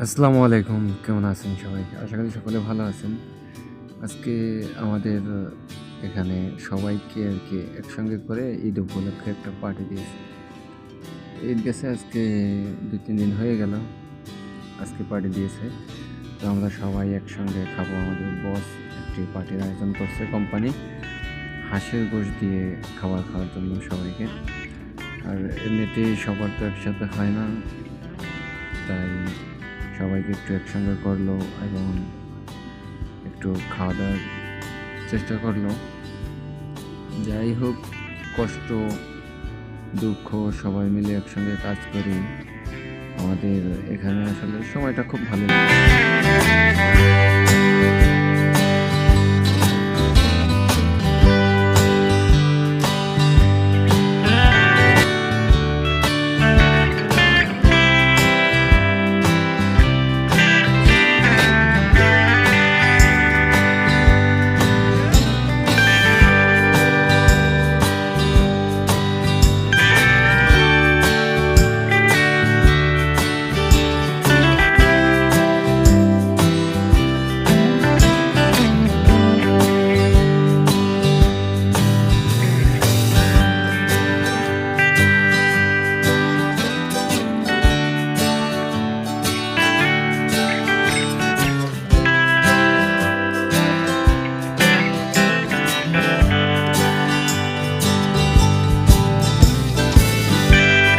আসসালামু আলাইকুম, কেমন আছেন সবাই? আশা করি সকলে ভালো আছেন। আজকে আমাদের এখানে সবাইকে আর কি একসঙ্গে করে ঈদ উপলক্ষে একটা পার্টি দিয়েছে। ঈদ গেছে আজকে দুই, তিন দিন হয়ে গেল আজকে পার্টি দিয়েছে। তো আমরা সবাই একসঙ্গে খাব। আমাদের বস একটি পার্টির আয়োজন করছে কোম্পানি হাঁসের গোশ দিয়ে খাবার খাওয়ার জন্য সবাইকে। আর এমনিতেই সবার তো একসাথে হয় না, তাই সবাইকে একটু একসঙ্গে করল এবং একটু খাওয়া দাওয়ার চেষ্টা করল। যাই হোক, কষ্ট, দুঃখ, সবাই মিলে একসঙ্গে কাজ করি। আমাদের এখানে আসলে সময়টা খুব ভালো লাগে।